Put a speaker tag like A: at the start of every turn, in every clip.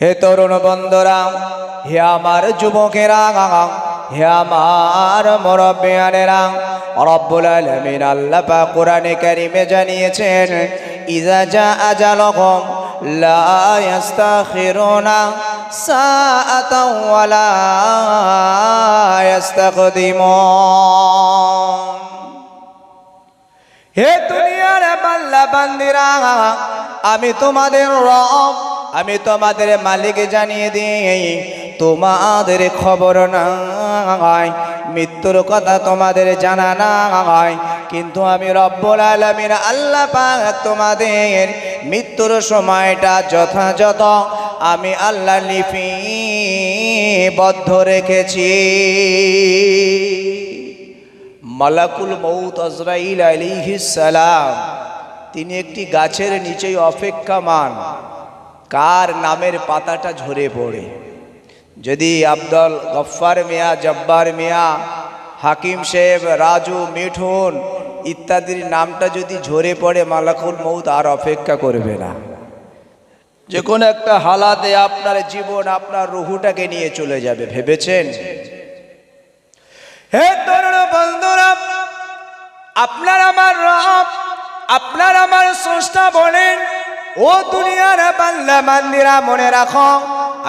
A: হে তরুণ বন্ধুরা, হে আমার যুবকেরা, হে আমার মুরব্বিয়ানেরা, রব্বুল আলামিন আল্লাহ পাক কোরআনে কারিমে জানিয়েছেন ইজা জা আজালকুম লা ইস্তাখিরুনা সাআতাও ওয়ালা ইস্তাকদিমুন হে দুনিয়ার বাল্লা বান্দিরা, আমি তোমাদের রব, আমি তোমাদের মালিক জানিয়ে দিই, তোমাদের খবর নাই। মৃত্যুর কথা তোমাদের জানা নাই, কিন্তু আমি রব্বুল আলমিন আল্লাহ পাক তোমাদের মৃত্যুর সময়টা যথাযথ আমি আল্লাহ লিপিবদ্ধ রেখেছি। মালাকুল মৌত আজরাইল সালাম। তিনি একটি গাছের নিচেই অপেক্ষামান। কার নামের পাতাটা ঝরে পড়ে? যদি আব্দুল গফ্ফার মিয়া, জব্বার মিয়া, হাকিম সাহেব, রাজু, মিঠুন ইত্যাদির নামটা যদি ঝরে পড়ে, মালাকুল মৌত আর অপেক্ষা করবে না। যে কোনো একটা হালাতে আপনার জীবন, আপনার রুহুটাকে নিয়ে চলে যাবে, ভেবেছেন? হে তরুণ বন্ধুরা, আপনার আমার রব, আপনার আমার স্রষ্টা বলেন, ও দুনিয়ার বান্দা বান্দিরা মনে রাখো,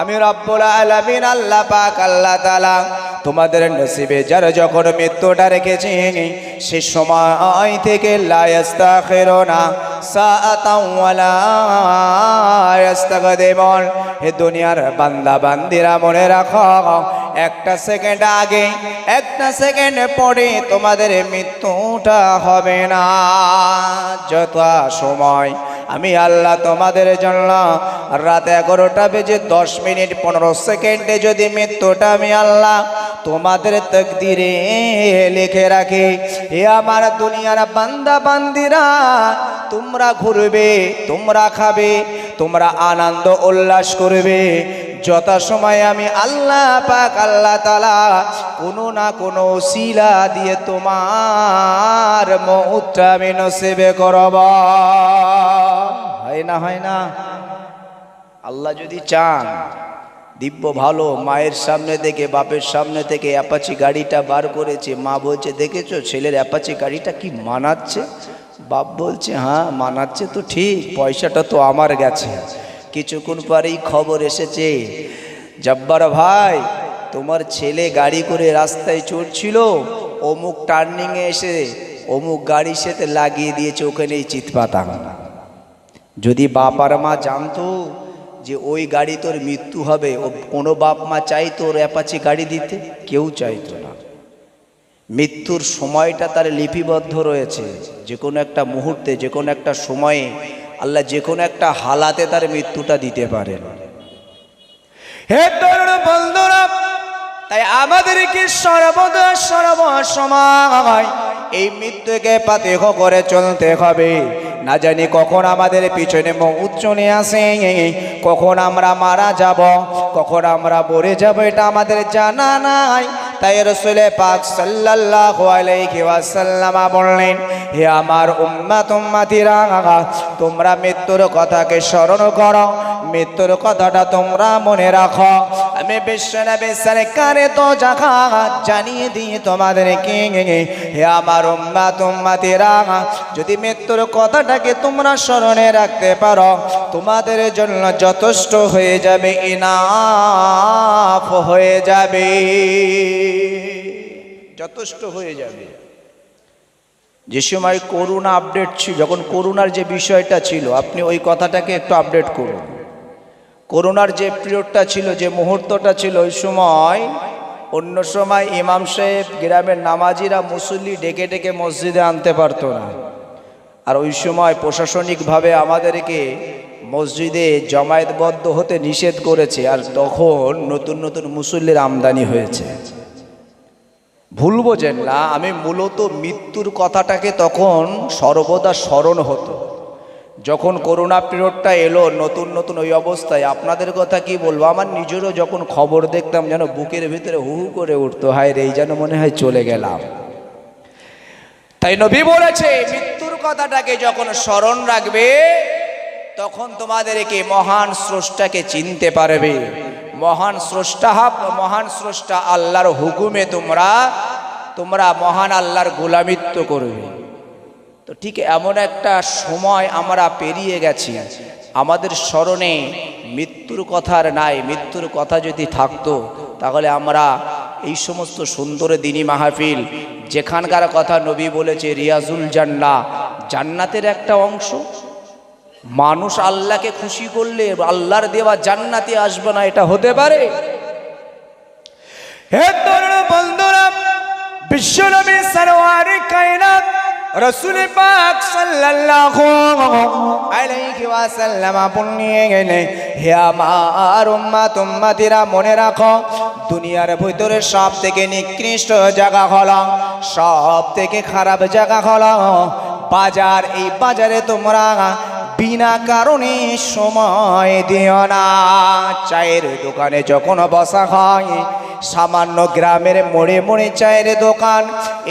A: আমি রব্বুল আলামিন, আল্লাহ পাক, আল্লাহ তাআলা তোমাদের নসিবে যার যখন মৃত্যুটা রেখেছি, সে সময় থেকে লা ইস্তাখিরুনা সাআতাও ওয়ালা ইস্তাকদিমুন হে দুনিয়ার বান্দা বান্দিরা মনে রাখো একটা সেকেন্ড আগে, একটা সেকেন্ড পরে তোমাদের মৃত্যুটা হবে না। যত সময় আমি আল্লাহ তোমাদের জন্য রাত এগারোটা বেজে দশ মিনিট পনেরো সেকেন্ডে যদি মৃত্যুটা আমি আল্লাহ তোমাদের তকদিরে লিখে রাখি এ আমার দুনিয়ার বান্দা বান্দিরা, তোমরা ঘুরবে, তোমরা খাবে, তোমরা আনন্দ উল্লাস করবে যথা সময় আমি আল্লাহ পাক, আল্লাহ তালা কোনো না কোনো শিলা দিয়ে তোমার মৌটা আমি নসেবে করব। হয় না হয় না। আল্লাহ যদি চান, দিব্য ভালো মায়ের সামনে থেকে, বাপের সামনে থেকে অ্যাপাচি গাড়িটা বার করেছে, মা বলছে, দেখেছ ছেলের অ্যাপাচি গাড়িটা কি মানাচ্ছে? বাপ বলছে হ্যাঁ মানাচ্ছে তো ঠিক, পয়সাটা তো আমার গেছে। কিছুক্ষণ পরেই খবর এসেছে, জব্বার ভাই, তোমার ছেলে গাড়ি করে রাস্তায় চড়ছিল, অমুক টার্নিংয়ে এসে অমুক গাড়ির সাথে লাগিয়ে দিয়েছে ওখানেই চিৎপাতাং। যদি বাপ আর মা জানতো যে ওই গাড়ি তোর মৃত্যু হবে, ও কোনো বাপ মা চাইতো ওর অ্যাপাচি গাড়ি দিতে, কেউ চাইতো না। মৃত্যুর সময়টা তার লিপিবদ্ধ রয়েছে, যে কোনো একটা মুহূর্তে, যে কোনো একটা সময়ে আল্লাহ যে কোনো একটা হালাতে তার মৃত্যুটা দিতে পারেন। হে তরুণ তাই আমাদেরকে সর্বদা সর্বসময় এই মৃত্যুকে পাতেহ করে চলতে হবে। না জানি কখন আমাদের পিছনে মৌত চলে আসে, কখন আমরা মারা যাব, কখন আমরা মরে যাব, এটা আমাদের জানা নাই। তাই রসুলে পাক সাল্লাল্লাহু আলাইহি ওয়াসাল্লাম বললেন, হে আমার উম্মাত উম্মাতিরা তোমরা মৃত্যুর কথাকে স্মরণ করো। মৃত্যুর কথাটা তোমরা মনে রাখো। আমি বিশ্বনবী সরকারে তো জাখা জানিয়ে দিই তোমাদেরকে। হে আমার উম্মাত উম্মাতিরা, যদি মৃত্যুর কথাটাকে তোমরা স্মরণে রাখতে পারো, তোমাদের জন্য যথেষ্ট হয়ে যাবে ইনাফ হয়ে যাবে। যথেষ্ট হয়ে যাবে। যে সময় করুণা আপডেট ছিল, যখন করুণার যে বিষয়টা ছিল, আপনি ওই কথাটাকে একটু আপডেট করুন। করোনার যে পিরিয়ডটা ছিল, যে মুহূর্তটা ছিল, ওই সময়, অন্য সময় ইমাম সাহেব গ্রামের নামাজিরা মুসল্লি ডেকে ডেকে মসজিদে আনতে পারতো না। আর ওই সময় প্রশাসনিকভাবে আমাদেরকে মসজিদে জমায়েতবদ্ধ হতে নিষেধ করেছে, আর তখন নতুন নতুন মুসল্লির আমদানি হয়েছে। ভুল বোঝেন না আমি মূলত মৃত্যুর কথাটাকে তখন সর্বদা স্মরণ হতো। যখন করোনা পিরিয়ডটা এলো, নতুন নতুন ওই অবস্থায়, আপনাদের কথা কি বলব? আমার নিজেরও যখন খবর দেখতাম যেন বুকের ভিতরে হু করে উঠতো, হায় রে যেন মনে হয় চলে গেলাম। তাই নবী বলেছে, মৃত্যুর কথাটাকে যখন স্মরণ রাখবে, তখন তোমাদেরকে মহান স্রষ্টাকে চিনতে পারবে। মহান স্রষ্টা মহান স্রষ্টা আল্লাহর হুকুমে তোমরা তোমরা মহান আল্লাহর গোলামিত্ব করবে। তো ঠিক এমন একটা সময় আমরা পেরিয়ে গেছি, আমাদের স্মরণে মৃত্যুর কথার নাই, মৃত্যুর কথা যদি থাকতো, তাহলে আমরা এই সমস্ত সুন্দর দিনী মাহফিল, যেখানকার কথা নবী বলেছে, রিয়াজুল জান্না জান্নাতের একটা অংশ মানুষ আল্লাহকে খুশি করলে আল্লাহর দেওয়া জান্নাতে আসবে না, এটা হতে পারে।
B: হে কায়নাত পাক মনে রাখো, দুনিয়ার ভিতরে সব থেকে নিকৃষ্ট জায়গা হলো সব থেকে খারাপ জায়গা হলো বাজার। এই বাজারে তোমরা বিনা কারণে সময় দিও না। চায়ের দোকানে যখন বসা হয়, সামান্য গ্রামের মোড়ে মোড়ে চায়ের দোকান।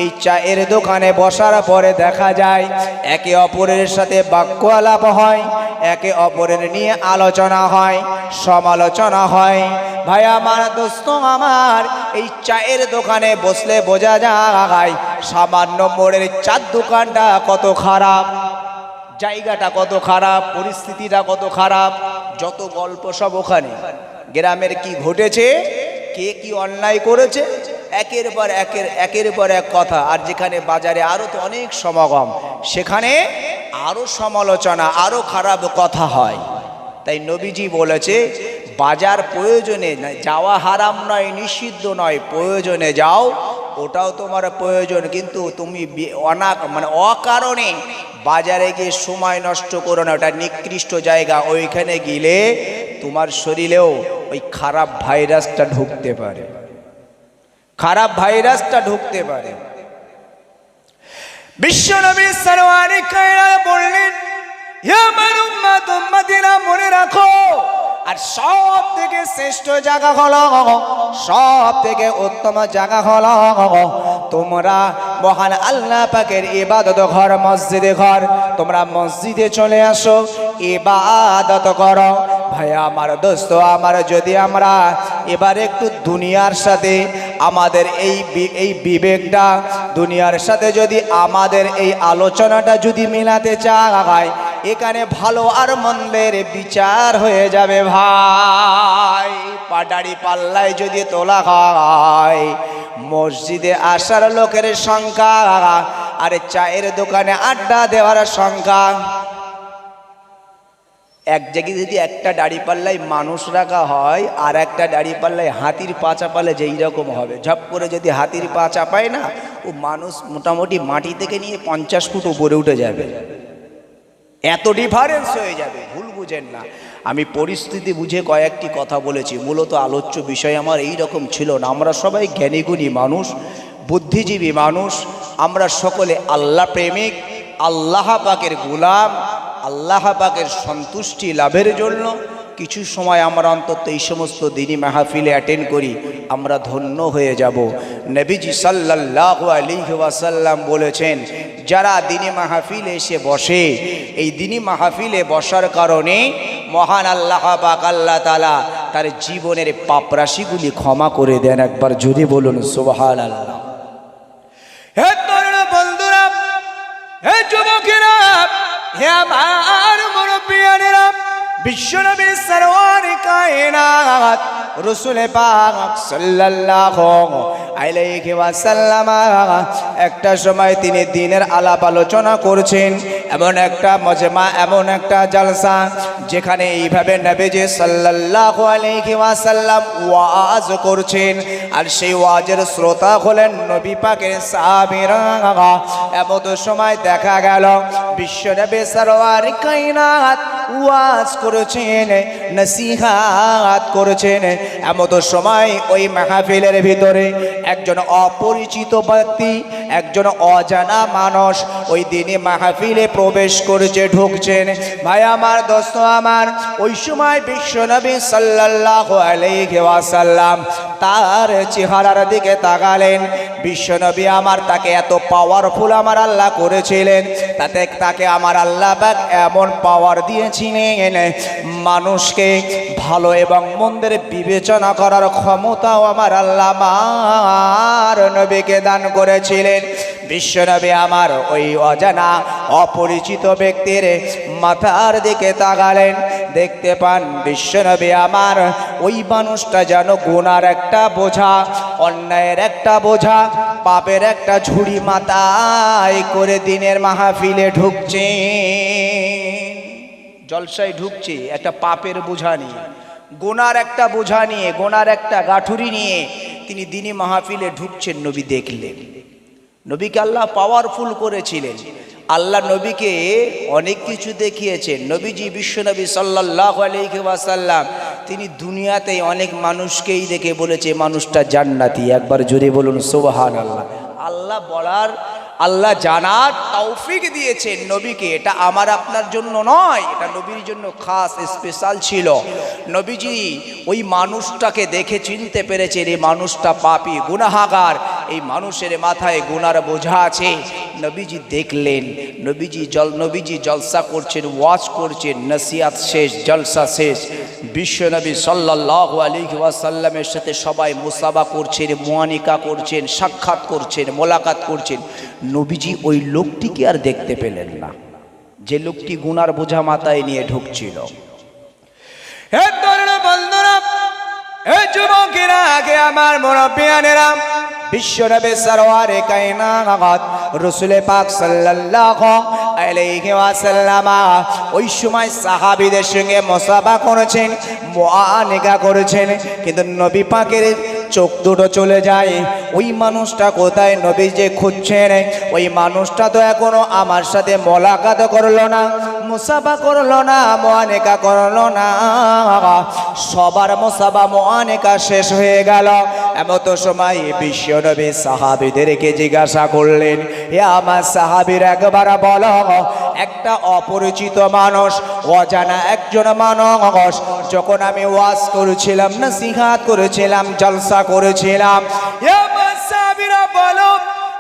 B: এই চায়ের দোকানে বসার পরে দেখা যায়, একে অপরের সাথে বাক্য আলাপ হয়, একে অপরের নিয়ে আলোচনা হয়, সমালোচনা হয়। ভাই, আমার দোস্ত, আমার এই চায়ের দোকানে বসলে বোঝা যায়, সামান্য মোড়ের চার দোকানটা কত খারাপ। জায়গাটা কত খারাপ, পরিস্থিতিটা কত খারাপ, যত গল্প সব ওখানে। গ্রামের কি ঘটেছে, কে কি অন্যায় করেছে, একের পর একের একের পর এক কথা। আর যেখানে বাজারে আরও তো অনেক সমাগম, সেখানে আরও সমালোচনা আরও খারাপ কথা হয়। তাই নবীজি বলেছে, বাজার প্রয়োজনে যাওয়া হারাম নয়, নিষিদ্ধ নয়, প্রয়োজনে যাও ওটাও তোমার প্রয়োজন, কিন্তু তুমি অনা মানে অকারণে বাজারে গিয়ে সময় নষ্ট করো না, ওটা নিকৃষ্ট জায়গা। ওইখানে গেলে তোমার শরীরেও ওই খারাপ ভাইরাসটা ঢুকতে পারে। খারাপ ভাইরাসটা ঢুকতে পারে। বিশ্বনবী সরওয়ারি কায়রা বললেন মনে রাখো। আর সব থেকে শ্রেষ্ঠ জায়গা হলো সব থেকে উত্তম জায়গা হলো, তোমরা মহান আল্লাহ পাকের ইবাদত ঘর, মসজিদে ঘর। তোমরা মসজিদে চলে আসো, ইবাদত করো। ভাই, আমার দোস্ত, আমার যদি আমরা এবার একটু দুনিয়ার সাথে আমাদের এই এই বিবেকটা, দুনিয়ার সাথে যদি আমাদের এই আলোচনাটা যদি মেলাতে চায় এখানে ভালো আর মন্দের বিচার হয়ে যাবে ভাই। পাটারি পাল্লায় যদি তোলা হয়, মসজিদে আসার লোকের সংখ্যা আর চায়ের দোকানে আড্ডা দেওয়ার সংখ্যা। এক জায়গায় যদি একটা দাড়ি পাল্লায় মানুষ রাখা হয় আর একটা দাড়ি পাল্লায় হাতির পা চাপালে যেই রকম হবে। ঝপ করে যদি হাতির পা চাপায় না, ও মানুষ মোটামুটি মাটি থেকে নিয়ে পঞ্চাশ ফুট উপরে উঠে যাবে। এত ডিফারেন্স হয়ে যাবে, ভুল বুঝেন না। আমি পরিস্থিতি বুঝে কয়েকটি কথা বলেছি। মূলত আলোচ্য বিষয় আমার এই রকম ছিল না। আমরা সবাই জ্ঞানীগুণী মানুষ, বুদ্ধিজীবী মানুষ। আমরা সকলে আল্লাহ প্রেমিক, আল্লাহ পাকের গুলাম, আল্লাহ পাকের সন্তুষ্টি লাভের জন্য কিছু সময় আমরা অন্তত এই সমস্ত দিনই মাহফিলে অ্যাটেন্ড করি, আমরা ধন্য হয়ে যাব। নবীজি সাল্লাহ আলী ওয়াসাল্লাম বলেছেন, যারা দিনী মাহফিলে এসে বসে, এই দিনী মাহফিলে বসার কারণে মহান আল্লাহ পাক আল্লাহ তালা তার জীবনের পাপরাশিগুলি ক্ষমা করে দেন। একবার যদি বলুন সুবহান আল্লাহ হে তরুণ বন্ধুরা, হে যুবকেরা, হে আমার মুরব্বিয়ানেরা বিশ্বনবী সরওয়ার কায়নাত, রসুল পাক সাল্লাল্লাহু আলাইহি ওয়াসাল্লাম, একটা সময় তিনি দিনের আলাপ আলোচনা করছেন। এমন একটা মজমা, এমন একটা জালসা, যেখানে এইভাবে নবীজি সাল্লাল্লাহু আলাইহি ওয়াসাল্লাম ওয়াজ করছেন। আর সেই ওয়াজের শ্রোতা হলেন নবী পাকের সাহাবীরা। এমন সময় দেখা গেল বিশ্বনবী সরওয়ার কায়নাত ওয়াজ করেছেন, নসিহাত করেছেন। এমন সময় ওই মাহফিলের ভিতরে একজন অপরিচিত ব্যক্তি, একজন অজানা মানুষ ওই দিনে মাহফিলে প্রবেশ করেছে, ঢুকছেন। ভাই আমার, দোস্ত আমার, ওই সময় বিশ্বনবী সাল্লাল্লাহু আলাইহি ওয়াসাল্লাম তার চেহারার দিকে তাকালেন। বিশ্বনবী আমার তাকে এত পাওয়ারফুল আমার আল্লাহ করেছিলেন, তাতে তাকে আমার আল্লাহ এমন পাওয়ার দিয়েছিলেন মানুষকে ভালো এবং মন্দের বিবেচনা করার ক্ষমতাও আমার আল্লাহ আমার নবীকে দান করেছিলেন। বিশ্বনবী আমার ওই অজানা অপরিচিত ব্যক্তির মাথার দিকে তাকালেন। দেখতে পান বিশ্বনবী আমার ওই মানুষটা যেন গুনার একটা বোঝা, অন্যায়ের একটা বোঝা, পাপের একটা ঝুড়ি মাথায় করে দিনের মাহফিলে ঢুকছে। জলসায় ঢুকছে, একটা পাপের বোঝা নিয়ে। গোনার একটা বোঝা নিয়ে, গোনার একটা গাঠুরি নিয়ে তিনি দিনী মাহফিলে ঢুকছেন, নবী দেখলেন। নবীকে আল্লাহ পাওয়ারফুল করেছিলেন। আল্লাহ নবীকে অনেক কিছু দেখিয়েছেন। নবীজি বিশ্বনবী সাল্লাহ আলহিবাসাল্লাম তিনি দুনিয়াতে অনেক মানুষকেই দেখে বলেছে, মানুষটা জান্নাতি। একবার জোরে বলুন সোবাহান আল্লাহ আল্লাহ বলার আল্লাহ জানার তৌফিক দিয়েছেন নবীকে। এটা আমার আপনার জন্য নয়, এটা নবীর জন্য খাস স্পেশাল ছিল। নবীজি ওই মানুষটাকে দেখে চিনতে পেরেছেন, এই মানুষটা পাপি, গুনাহাগার। এই মানুষের মাথায় গুনার বোঝা আছে। নবীজি দেখলেন, নবীজি জল, নবীজি জলসা করছেন, ওয়াজ করছেন নসিয়াত শেষ, জলসা শেষ। বিশ্বনবী সাল্লাহ আলী ওয়াসাল্লামের সাথে সবাই মুসাবা করছেন মোয়ানিকা করছেন, সাক্ষাৎ করছেন, মোলাকাত করছেন। নবীজি ওই লোকটিকে আর দেখতে পেলেন না। যে লোকটি গুনার বোঝা মাথায় নিয়ে ঢুকছিল। হে যুবকেরা আগে আমার মুরব্বিয়ানেরা পাক ওই সময় সঙ্গে করেছেন করেছেন, কিন্তু নবী পাকের চোখ দুটো চলে যায়, ওই মানুষটা কোথায় নবী যে খুঁজছেন, ওই মানুষটা তো এখনও আমার সাথে মোলাকাত করল না মুসাফা করল না, মোয়ানেকা করল না। সবার মোসাফা মোয়ানেকা শেষ হয়ে গেল। এমতো সময় বিশ্বনবী সাহাবিদেরকে জিজ্ঞাসা করলেন হে আমার সাহাবির একবার বলো, একটা অপরিচিত মানুষ, অজানা একজন মানুষ, যখন আমি ওয়াজ করেছিলাম না সিহাত করেছিলাম, জলসা করেছিলাম বলো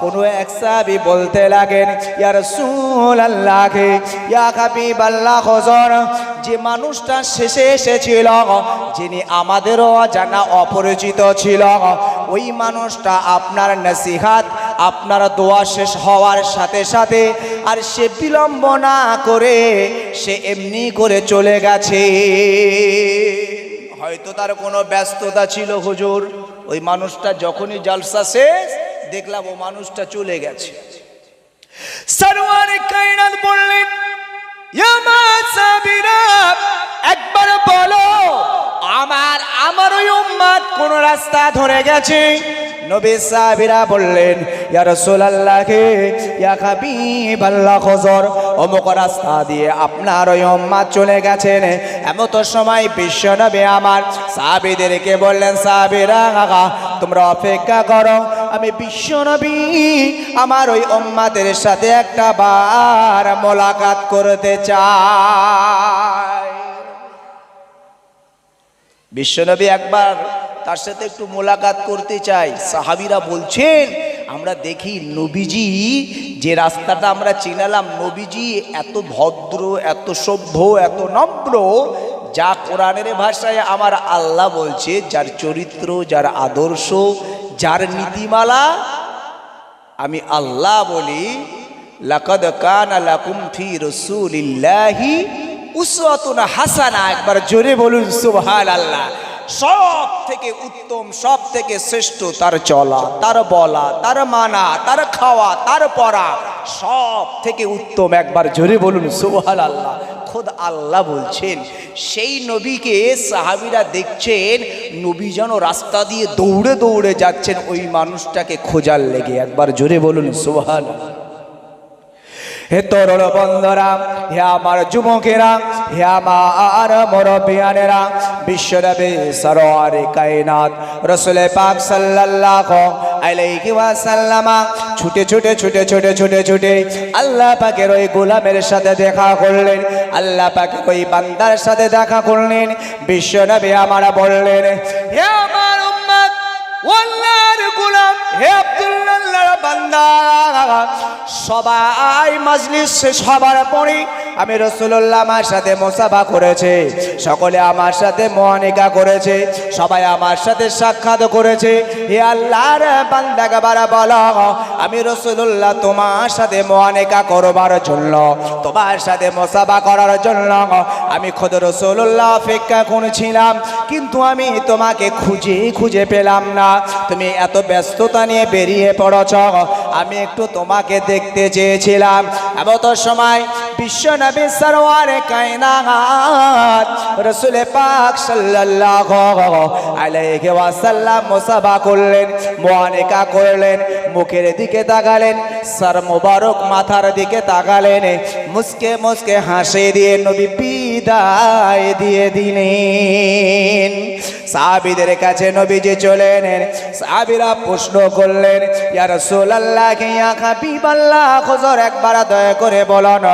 B: কোনো এক সাহাবী বলতে লাগেন, ইয়া রাসূলুল্লাহ, ইয়া হাবিবাল্লাহ, হজর, যে মানুষটা শেষে এসেছিল, যিনি আমাদেরও জানা অপরিচিত ছিল, ওই মানুষটা আপনার নসিহাত, আপনার দোয়া শেষ হওয়ার সাথে সাথে আর সে বিলম্ব না করে সে এমনি করে চলে গেছে। হয়তো তার কোনো ব্যস্ততা ছিল, হুজুর। ওই মানুষটা যখনই জলসা শেষ দেখলাম ও মানুষটা চলে গেছে। সরওয়ার বললেন একবার বলো, আমার আমার ওই উম্মাদ কোন রাস্তা ধরে গেছে? নবী সাহাবীরা বললেন, ইয়া রাসূলুল্লাহকে ইয়া হাবিবাল্লাহ হযর অমুক রাস্তা দিয়ে আপনার ওই উম্মাদ চলে গেছেন। এমত সময় বিশ্ব নবী আমার সাহাবীদেরকে বললেন, সাহাবীরা তোমরা অপেক্ষা করো। আমি বিশ্ব নবী, আমার ওই উম্মাদের সাথে একটা বার মোলাকাত করতে চাই। বিশ্বনবী একবার তার সাথে একটু মোলাকাত করতে চাই। সাহাবিরা বলছেন, আমরা দেখি নবীজি, যে রাস্তাটা আমরা চিনালাম, নবীজি এত ভদ্র, এত সভ্য, এত নম্র যা কোরআনের ভাষায় আমার আল্লাহ বলছে, যার চরিত্র, যার আদর্শ, যার নীতিমালা, আমি আল্লাহ বলি, লাকাদ কানা হাসানা। একবার জোরে বলুন থেকে উত্তম শ্রেষ্ঠ, তার চলা, তার বলা, তার মানা, তার খাওয়া, তার পড়া সব থেকে উত্তম। একবার জোরে বলুন, সুবহানাল্লাহ। খোদ আল্লাহ বলছেন, সেই নবীকে সাহাবিরা দেখছেন, নবী যেন রাস্তা দিয়ে দৌড়ে দৌড়ে যাচ্ছেন, ওই মানুষটাকে খোঁজার লেগে। একবার জোরে বলুন, সুবহানাল্লাহ। হে তরুণ বন্ধরা, হে আমার যুবকেরা, হে আমার মুরব্বিয়ানেরা, বিশ্বনবী সরোয়ারে কায়নাত, রসুলে পাক সাল্লাল্লাহু আলাইহি ওয়াসাল্লামা, ছুটে ছুটে ছুটে ছুটে ছুটে ছুটে আল্লাহ পাকের ওই গোলামের সাথে দেখা করলেন, আল্লাহ পাকের ওই বান্দার সাথে দেখা করলেন, বিশ্বনবী আমারা বললেন, হে আমার উম্মত, ওয়াল্লাহর গোলাম, হে সবাই মজলিস শেষ হবার পরে আমি রসুল্লাহ আমার সাথে মোসাফা করেছে। সকলে আমার সাথে মোহানিকা করেছে। সবাই আমার সাথে সাক্ষাৎ করেছে। হে আল্লাহর বান্দাকে বারা বলো, আমি রসুল্লাহ তোমার সাথে মোহানিকা করবার জন্য, তোমার সাথে মোসাফা করার জন্য আমি খোদ রসুল্লাহ অপেক্ষা করেছিলাম। কিন্তু আমি তোমাকে খুঁজে খুঁজে পেলাম না। তুমি এত ব্যস্ততা নিয়ে বেরিয়ে পড়ছ। আমি একটু তোমাকে দেখতে চেয়েছিলাম। এমত সময় বিশ্ব নবী সরওয়ারে কায়নাত পাক সাল্লাল্লাহু আলাইহি ওয়াসাল্লাম মুসাফা করলেন মুআনিকা করলেন, মুখের দিকে তাকালেন, সর মোবারক মাথার দিকে তাকালেন, মুসকে মুসকে হাসি দিয়ে নবী বিদায় দিয়ে দিলেন। সাহাবিদের কাছে নবীজি চলে এলেন। সাহাবিরা প্রশ্ন করলেন, ইয়া রাসূলুল্লাহ, কে ইয়া হাবিবাল্লাহ? হুজুর, একবার দয়া করে বলুন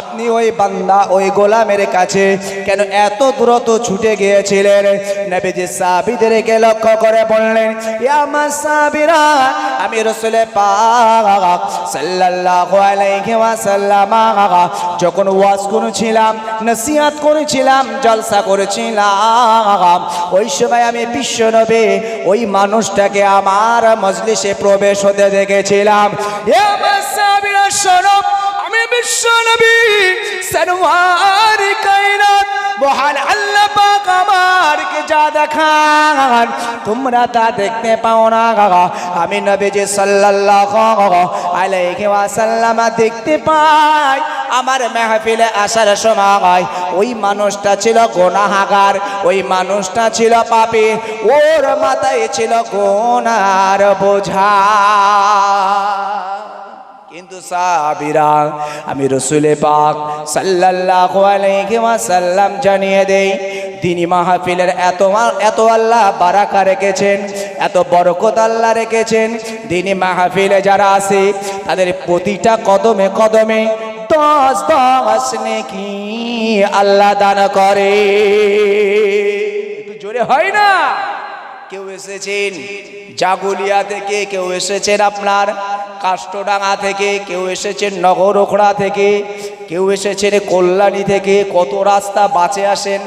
B: আপনি ওই বান্দা, ওই গোলামের কাছে কেন এত দ্রুত ছুটে গিয়েছিলেন? নবীজি সাহাবিদেরকে লক্ষ্য করে বললেন, ইয়া মাসাবিরা আমি রাসূলে পাক সাল্লাল্লাহু আলাইহি ওয়াসাল্লাম, যখন ওয়াজ করেছিলাম, নসিহত করেছিলাম, জলসা করেছিলাম, ওই সময় আমি বিশ্ব নবী ওই মানুষটাকে আমার মজলিসে প্রবেশ হতে দেখেছিলাম। আমি বিশ্ব নবী সরওয়ার কায়নাত মহান আল্লাহ পাক আমারকে যা দেখান, তোমরা তা দেখতে পাও না। আমি নবীজি সাল্লাল্লাহু আলাইহি ওয়াসাল্লাম দেখতে পাই, আমার মেহফিলে আসার সময় ওই মানুষটা ছিল গোনাহাগার, ওই মানুষটা ছিল পাপী, ওর মাথায় ছিল গোনার বোঝা। কিন্তু সাহাবীরা আমি রসুলে পাক সাল্লাল্লাহু আলাইহি ওয়াসাল্লাম জানিয়ে দেই, তিনি মাহফিলের এত এত আল্লাহ বারাকা রেখেছেন, এত বরকত আল্লাহ রেখেছেন দিনী মাহফিলে যারা আছে, তাদের প্রতিটা কদমে কদমে দশ দশ নেকি আল্লাহ দান করে। জোরে হয় না? কেউ এসেছেন? জাগুলিয়া থেকে কেউ এসেছেন আপনার? কাষ্টডাঙ্গা থেকে কেউ এসেছেন? নগরোখড়া থেকে কেউ এসেছেন? কল্যাণী থেকে? কত রাস্তা বাঁচে আসেন?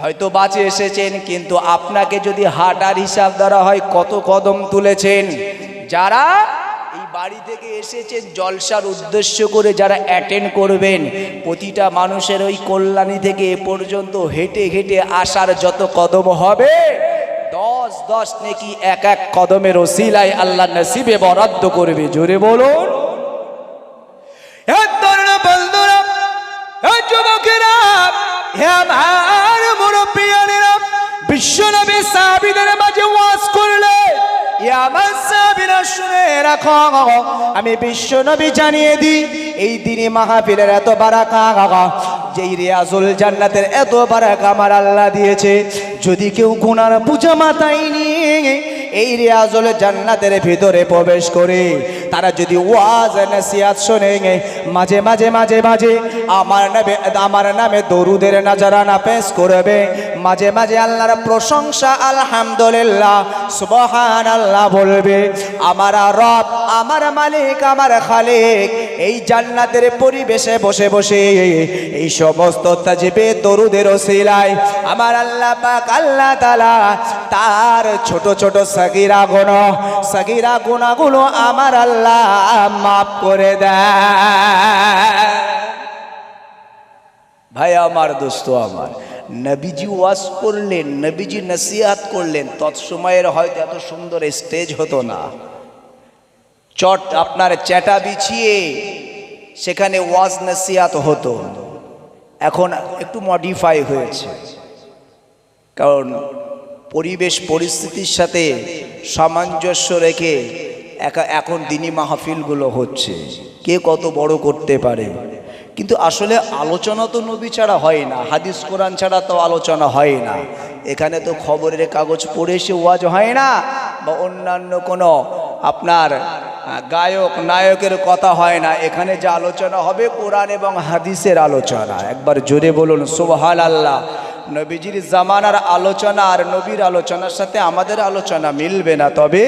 B: হয়তো বাঁচে এসেছেন, কিন্তু আপনাকে যদি হাঁটার হিসাব দ্বারা হয়, কত কদম তুলেছেন? যারা এই বাড়ি থেকে এসেছেন, জলসার উদ্দেশ্য করে যারা অ্যাটেন্ড করবেন, প্রতিটা মানুষের ওই কল্যাণী থেকে এ পর্যন্ত হেঁটে হেঁটে আসার যত কদম হবে দশ দশ নাকি এক এক কদমের ওসিলায় আল্লাহ নসিবে বরাদ্দ করবে। জোরে বলুন। বন্ধুরা যুবকেরা বিশ্বনবী সাহাবীদের মাঝে ওয়াজ করলে আমার শুনে রাখো। আমি বিশ্ব নবী জানিয়ে দিই, এই দিনে মাহফিলের এত বারাকা। যেই রেয়াজুল জান্নাতের এত বারাকা আমার আল্লাহ দিয়েছে। যদি কেউ গুনার পূজা মাথায় নিয়ে এই রিয়াজুল জান্নাতের ভিতরে প্রবেশ করে তারা যদি ওয়াজ নসিহাত শোনে মাঝে মাঝে মাঝে মাঝে, আমার নামে আমার নামে দরুদের নাজারানা পেশ করবে। মাঝে মাঝে আল্লাহর প্রশংসা আলহামদুলিল্লাহ সুবহান আল্লাহ বলবে, আমার রব, আমার মালিক, আমার খালিক, এই জান্নাতের পরিবেশে বসে বসে, এই সমস্ত তাজবে দরুদের ওসিলায় আমার আল্লাহ পাক, আল্লাহ তালা তার ছোট ছোট সগিরা গুণ, সগিরা গুণাগুলো আমার আল্লাহ মাফ করে ভাই, আমার দোস্ত, আমার। নবীজি ওয়াজ করলেন, নবীজি নসিহাত করলেন, তৎসময়ের হয়তো এত সুন্দর স্টেজ হতো না। চট, আপনার চ্যাটা বিছিয়ে সেখানে ওয়াজ নসিহাত হতো। এখন একটু মডিফাই হয়েছে। কারণ পরিবেশ, পরিস্থিতির সাথে সামঞ্জস্য রেখে
A: এখন দিনী মাহফিলগুলো হচ্ছে। কে কত বড় করতে পারে? কিন্তু আসলে আলোচনা তো নবী ছাড়া হয় না, হাদিস কোরআন ছাড়া তো আলোচনা হয় না। এখানে তো খবরের কাগজ পড়ে এসে ওয়াজ হয় না বা অন্যান্য কোনো আপনার গায়ক, নায়কের কথা হয় না। এখানে যে আলোচনা হবে কোরআন এবং হাদিসের আলোচনা। একবার জোরে বলুন সোহাল আল্লাহ নবীজির জামানার আলোচনা আর নবীর আলোচনার সাথে আমাদের আলোচনা মিলবে না, তবে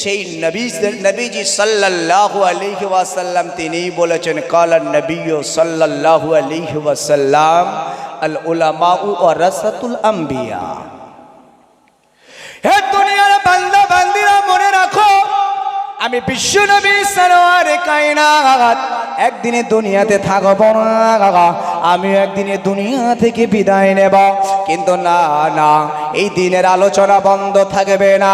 A: সেই নবী নবীজি সাল্লাল্লাহু আলাইহি ওয়াসাল্লাম তিনিই বলেছেন কালা নবী সাল্লাল্লাহু আলাইহি ওয়াসাল্লাম আল উলামা ও রসাতুল আম্বিয়া।
B: হে দুনিয়ার বান্দা আমি বিশ্ব নবী সরোয়ার কায়নাত। একদিনে দুনিয়াতে থাকব না আমি একদিনে দুনিয়া থেকে বিদায় নেব। কিন্তু না না, এই দিনের আলোচনা বন্ধ থাকবে না।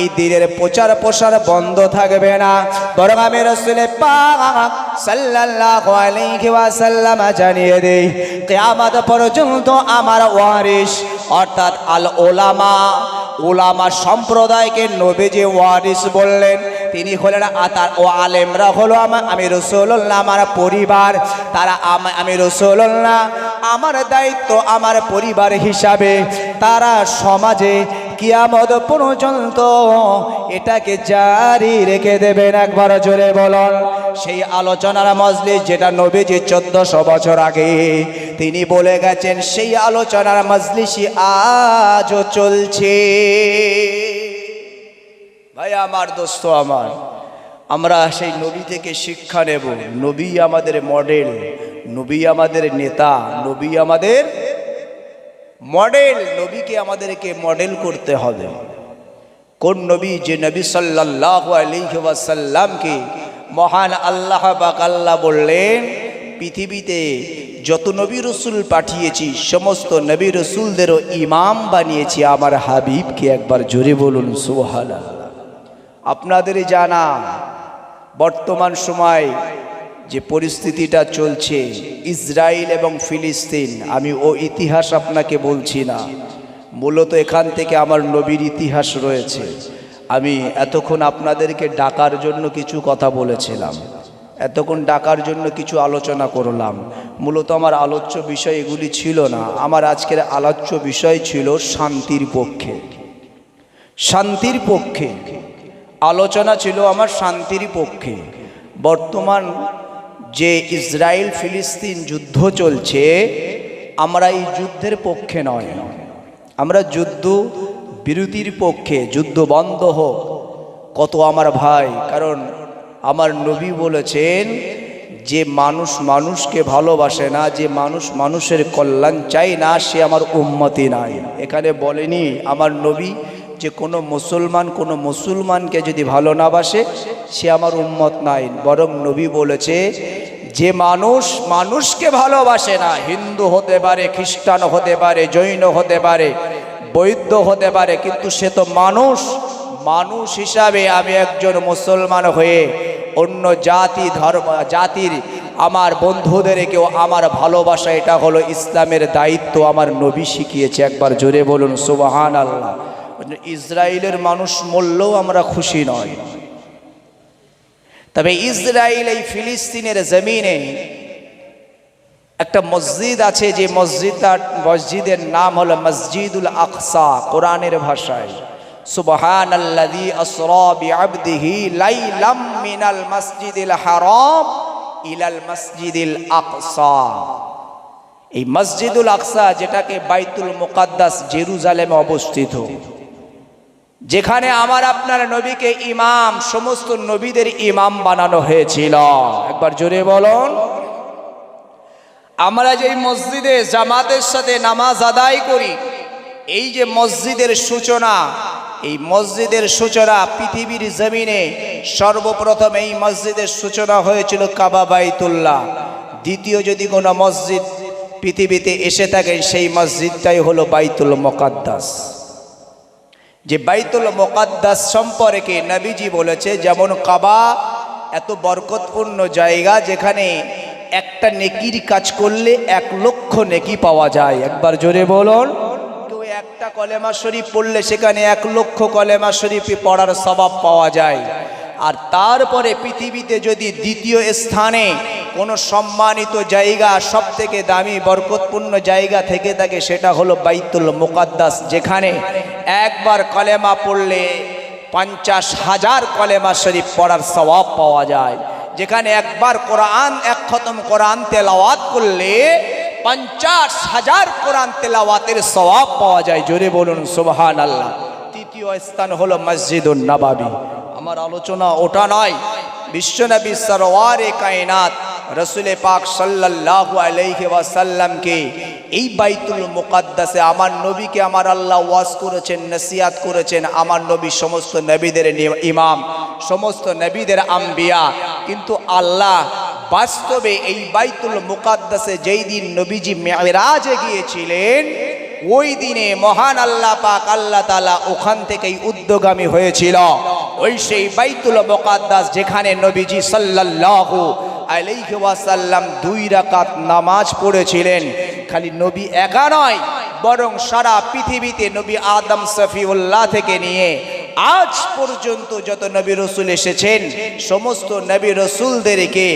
B: এই দিনের প্রচার প্রসার বন্ধ থাকবে না। বরং আমি রসুলের পাক সাল্লাল্লাহু আলাইহি ওয়াসাল্লাম জানিয়ে দেই, কিয়ামত পর্যন্ত আমার ওয়ারিস অর্থাৎ আল ওলামা ওলামা সম্প্রদায়কে নবীজি ওয়ারিস বললেন। তিনি হলেন আতার ও আলেমরা হলো আমার আমি রসুল্লাহ আমার পরিবার। তারা আম- আমি রসুল্লাহ আমার দায়িত্ব আমার পরিবার হিসাবে। তারা সমাজে কিয়ামত পর্যন্ত এটাকে জারি রেখে দেবেন একবার জোরে বলুন। সেই আলোচনার মজলিস যেটা নবীজি চোদ্দশো বছর আগে তিনি বলে গেছেন, সেই আলোচনার মজলিসই আজও চলছে।
A: ভাই, আমার দোস্ত, আমার। আমরা সেই নবী থেকে শিক্ষা নেব। নবী আমাদের মডেল নবী আমাদের নেতা, নবী আমাদের মডেল নবীকে আমাদেরকে মডেল করতে হবে। কোন নবী যে নবী সাল্লাল্লাহু আলাইহি ওয়াসাল্লামকে মহান আল্লাহ পাক আল্লাহ বললেন, পৃথিবীতে যত নবী রসুল পাঠিয়েছি, সমস্ত নবী রসুলদেরও ইমাম বানিয়েছি। আমার হাবিবকে একবার জোরে বলুন, সুবহানাল্লাহ। আপনাদের জানা বর্তমান সময় যে পরিস্থিতিটা চলছে ইসরায়েল এবং ফিলিস্তিন, আমি ও ইতিহাস আপনাকে বলছি না। মূলত এখান থেকে আমার নবীর ইতিহাস রয়েছে। আমি এতক্ষণ আপনাদেরকে ডাকার জন্য কিছু কথা বলেছিলাম। এতক্ষণ ডাকার জন্য কিছু আলোচনা করলাম। মূলত আমার আলোচ্য বিষয় এগুলি ছিল না। আমার আজকের আলোচ্য বিষয় ছিল শান্তির পক্ষে। শান্তির পক্ষে আলোচনা ছিল আমার শান্তির পক্ষে। বর্তমান যে ইসরায়েল ফিলিস্তিন যুদ্ধ চলছে, আমরা এই যুদ্ধের পক্ষে নয়। আমরা যুদ্ধ বিরতির পক্ষে, যুদ্ধ বন্ধ হোক। কত আমার ভাই, কারণ আমার নবী বলেছেন, যে মানুষ মানুষকে ভালোবাসে না, যে মানুষ মানুষের কল্যাণ চায় না, সে আমার উন্মতি নাই। এখানে বলেনি আমার নবী যে কোনো মুসলমান কোনো মুসলমানকে যদি ভালো না বাসে, সে আমার উম্মত নাই। বরং নবী বলেছে, যে মানুষ মানুষকে ভালোবাসে না, হিন্দু হতে পারে, খ্রিস্টান হতে পারে, জৈন হতে পারে, বৈদ্য হতে পারে, কিন্তু সে তো মানুষ। মানুষ হিসাবে আমি একজন মুসলমান হয়ে অন্য জাতি, ধর্ম, জাতির আমার বন্ধুদেরকেও আমার ভালোবাসা, এটা হলো ইসলামের দায়িত্ব, আমার নবী শিখিয়েছে। একবার জোরে বলুন সুবাহান আল্লাহ ইসরায়েলের মানুষ মরলেও আমরা খুশি নয় তবে ইসরায়েল এই ফিলিস্তিনের জমিনে একটা মসজিদ আছে, যে মসজিদটা, মসজিদের নাম হলো মসজিদুল আকসা, কোরআনের ভাষায়। মিনাল ইলাল এই আকসা, যেটাকে বাইতুল মুকাদ্দাস জেরুজালেমে অবস্থিত। যেখানে আমার আপনার নবীকে ইমাম, সমস্ত নবীদের ইমাম বানানো হয়েছিল। একবার জোরে বলুন। আমরা যে মসজিদে জামাতের সাথে নামাজ আদায় করি, এই যে মসজিদের সূচনা, এই মসজিদের সূচনা পৃথিবীর জমিনে সর্বপ্রথম এই মসজিদের সূচনা হয়েছিল কাবা বাইতুল্লাহ। দ্বিতীয় যদি কোনো মসজিদ পৃথিবীতে এসে থাকে, সেই মসজিদটাই হলো বাইতুল মোকাদ্দাস। যে বাইতুল মোকাদ্দাস সম্পর্কে নবীজি বলেছে, যেমন কাবা এত বরকতপূর্ণ জায়গা যেখানে একটা নেকির কাজ করলে এক লক্ষ নেকি পাওয়া যায়। একবার জোরে বলুন। কেউ একটা কলেমা শরীফ পড়লে সেখানে এক লক্ষ কলেমা শরীফ পড়ার স্বভাব পাওয়া যায়। আর তারপরে পৃথিবীতে যদি দ্বিতীয় স্থানে কোনো সম্মানিত জায়গা সব থেকে দামি, বরকতপূর্ণ জায়গা থেকে থাকে, সেটা হলো বাইতুল মুকাদ্দাস, যেখানে একবার কলেমা পড়লে পঞ্চাশ হাজার কলেমা শরীফ পড়ার স্বভাব পাওয়া যায়। যেখানে একবার কোরআন, এক খতম কোরআন তেলাওয়াত করলে পঞ্চাশ হাজার কোরআন তেলাওয়াতের স্বভাব পাওয়া যায়। জোরে বলুন সুবহান আল্লাহ তৃতীয় স্থান হলো মসজিদুল নবাবী। আমার আলোচনা ওটা নয়। বিশ্বনবী সরওয়ারে কায়নাত রসুলে পাক সাল্লাল্লাহু আলাইহি ওয়াসাল্লামকে এই বাইতুল মুকাদ্দাসে আমার নবীকে আমার আল্লাহ ওয়াজ করেছেন, নসিহাত করেছেন আমার নবী সমস্ত নবীদের ইমাম, সমস্ত নবীদের আম্বিয়া। কিন্তু আল্লাহ বাস্তবে এই বাইতুল মুকাদ্দাসে যেই দিন নবীজি মেরাজে গিয়েছিলেন ওই দিনে মহান আল্লাহ পাক আল্লাহ তালা ওখান থেকেই উদ্যোগামী হয়েছিল। ওই সেই বাইতুল মোকাদ্দাস যেখানে নবীজি সাল্লাল্লাহু আলাইহি ওয়াসাল্লাম দুই রাকাত নামাজ পড়েছিলেন। খালি নবী একা নয়, বরং সারা পৃথিবীতে নবী আদম সফিউল্লাহ থেকে নিয়ে আজ পর্যন্ত যত নবী রসুল এসেছেন, সমস্ত নবী রসুলদেরকে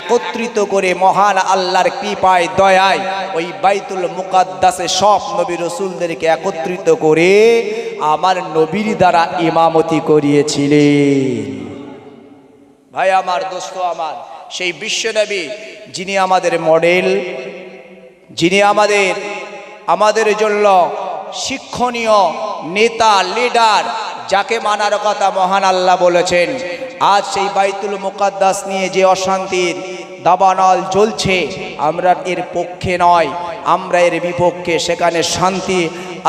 A: একত্রিত করে মহান আল্লাহর কৃপায়, দয়ায় ওই বাইতুল মুকাদ্দাসে সব নবী রসুলদেরকে একত্রিত করে আমার নবীর দ্বারা ইমামতি করিয়েছিলেন। ভাই, আমার দোস্ত, আমার সেই বিশ্বনবী যিনি আমাদের মডেল, যিনি আমাদের আমাদের জন্য শিক্ষণীয় নেতা, লিডার যাকে মানার কথা মহান আল্লাহ বলেছেন, আজ সেই বাইতুল মুকাদ্দাস নিয়ে যে অশান্তির দাবানল জ্বলছে, আমরা এর পক্ষে নয়, আমরা এর বিপক্ষে, সেখানে শান্তি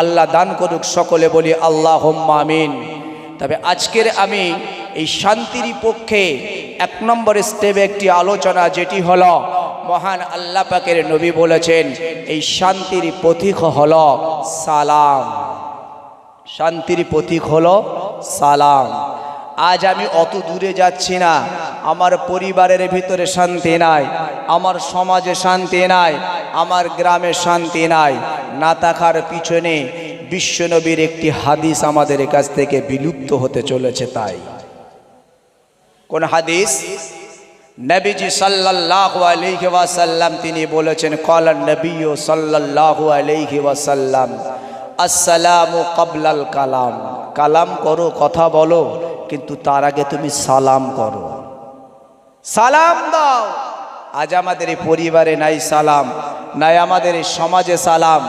A: আল্লাহ দান করুক, সকলে বলি আল্লাহ আমিন। তবে আজকের আমি এই শান্তির পক্ষে এক নম্বর স্টেপে একটি আলোচনা, যেটি হলো, মহান আল্লাহ পাকের নবী বলেছেন, এই শান্তির প্রতীক হল সালাম। শান্তির প্রতীক হলো সালাম। আজ আমি অত দূরে যাচ্ছি না। আমার পরিবারের ভিতরে শান্তি নাই। আমার সমাজে শান্তি নাই। আমার গ্রামে শান্তি নাই। না থাকার পিছনে বিশ্বনবীর একটি হাদিস আমাদের কাছ থেকে বিলুপ্ত হতে চলেছে তাই। কোন হাদিস? নবীজি সাল্লাল্লাহু আলাইহি ওয়াসাল্লাম তিনি বলেছেন ক্বালা নবী সাল্লাল্লাহু আলাইহি ওয়াসাল্লাম। আসসালামু ক্বাবলাল কালাম। কালাম করো, কথা বলো, কিন্তু তার আগে তুমি সালাম করো। সালাম দাও। আজ আমাদের এই পরিবারে নাই সালাম, নাই আমাদের এই সমাজে সালাম।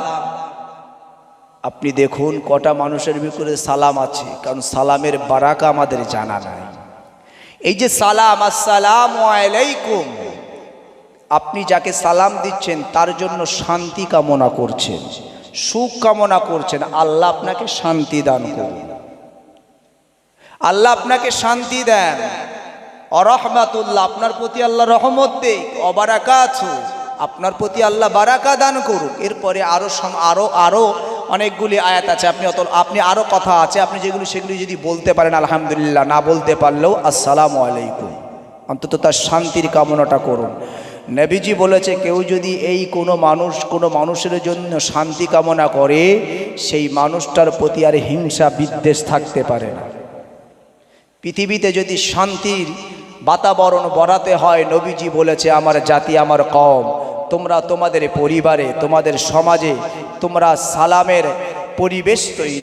A: আপনি দেখুন, কটা মানুষের ভিতরে সালাম আছে, কারণ সালামের বারাকা আমাদের জানা নাই। এই যে সালাম, আসসালাম আলাইকুম। আপনি যাকে সালাম দিচ্ছেন, তার জন্য শান্তি কামনা করছেন। সুখ কামনা করছেন, আল্লাহ আপনাকে শান্তি দান করুন। আল্লাহ আপনাকে শান্তি দেন। অরহমাতুল্লাহ, আপনার প্রতি আল্লাহ রহমত দেখ অবারাকাছু আপনার প্রতি আল্লাহ বারাকা দান করুক। এরপরে আরও আরও আরও অনেকগুলি আয়াত আছে। আপনি অত, আপনি আরও কথা আছে, আপনি যেগুলি, সেগুলি যদি বলতে পারেন, আলহামদুলিল্লাহ, না বলতে পারলেও আসসালামু আলাইকুম। অন্তত তার শান্তির কামনাটা করুন। নবীজি বলেছে, কেউ যদি এই কোনো মানুষ, কোনো মানুষের জন্য শান্তি কামনা করে, সেই মানুষটার প্রতি আর হিংসা বিদ্বেষ থাকতে পারে না। পৃথিবীতে যদি শান্তির বাতাবরণ বরাতে হয়, নবীজি বলেছে, আমার জাতি, আমার কম তোমরা তোমাদের পরিবারে, তোমাদের সমাজে, তোমরা সালামের পরিবেশ তৈরি